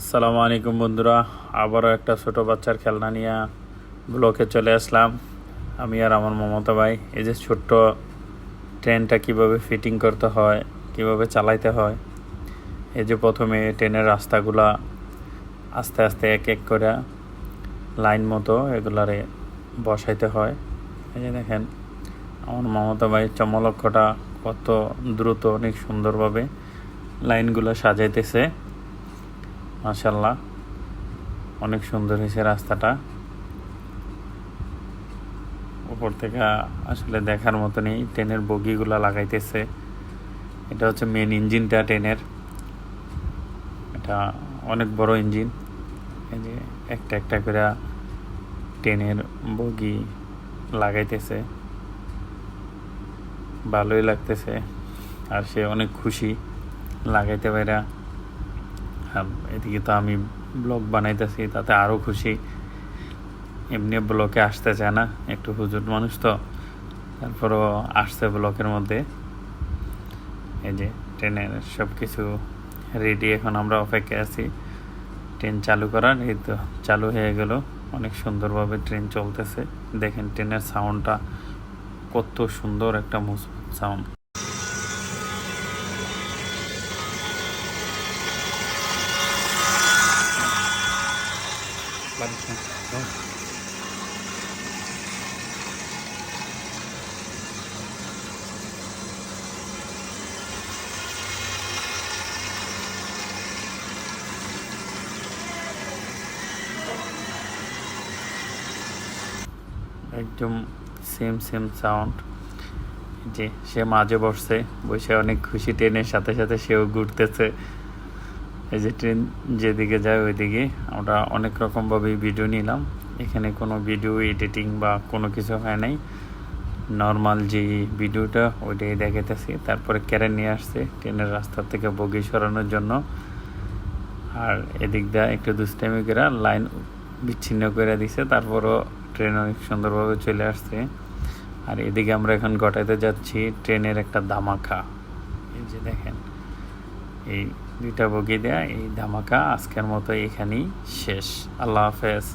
আসসালামু আলাইকুম বন্ধুরা, আবারও একটা ছোট বাচ্চার খেলনা নিয়ে ব্লকে চলে আসলাম। আমি আর আমার মমতা ভাই, এই যে ছোট্ট ট্রেনটা কীভাবে ফিটিং করতে হয়, কীভাবে চালাইতে হয়, এই যে প্রথমে ট্রেনের রাস্তাগুলা আস্তে আস্তে এক এক করে লাইন মতো এগুলারে বসাইতে হয়। এই যে দেখেন, আমার মমতা ভাই চমলক্ষটা কত দ্রুত, অনেক সুন্দরভাবে লাইনগুলো সাজাইতেছে। মাশাল্লাহ অনেক সুন্দর হয়েছে রাস্তাটা। উপর থেকে আসলে দেখার মতনই ট্রেনের বগিগুলো লাগাইতেছে। এটা হচ্ছে মেন ইঞ্জিনটা ট্রেনের। এটা অনেক বড় ইঞ্জিন এই যে একটা একটা করে ট্রেনের বগি লাগাইতেছে। ভালোই লাগতেছে। আর সে অনেক খুশি লাগাইতে পারা এদিকে তো আমি ব্লগ বানাইতেছি, তাতে আরও খুশি। এমনি ব্লকে আসতে চায় না, একটু হুজুর মানুষ তো। তারপরও আসছে ব্লকের মধ্যে। এই যে ট্রেনের সব কিছু রেডি এখন আমরা অপেক্ষায় আছি। ট্রেন চালু করার, এই তো চালু হয়ে গেল। অনেক সুন্দরভাবে ট্রেন চলতেছে। দেখেন ট্রেনের সাউন্ডটা কত সুন্দর একটা মজবুত সাউন্ড একদম সেম সেম সাউন্ড যে সে মাঝে বসছে বসে অনেক খুশি ট্রেনের সাথে সাথে সেও ঘুরতেছে। এই যে ট্রেন যেদিকে যায় ওইদিকে। আমরা অনেক রকমভাবেই ভিডিও নিলাম। এখানে কোনো ভিডিও এডিটিং বা কোনো কিছু হয় নাই। নর্মাল যে ভিডিওটা ওইটাই দেখাইতেছি। তারপরে ক্যারেন নিয়ে আসছে ট্রেনের রাস্তা থেকে বগি সরানোর জন্য। আর এদিক দিয়ে একটু দুষ্টামি করে লাইন বিচ্ছিন্ন করে দিছে। তারপরও ট্রেন অনেক সুন্দরভাবে চলে আসছে। আর এদিকে আমরা এখন গটাইতে যাচ্ছি ট্রেনের একটা ধামাকা। এই যে দেখেন, এই দুইটা বগি দেয়া এই ধামাকা আজকের মতো এখানেই শেষ। আল্লাহ হাফেজ।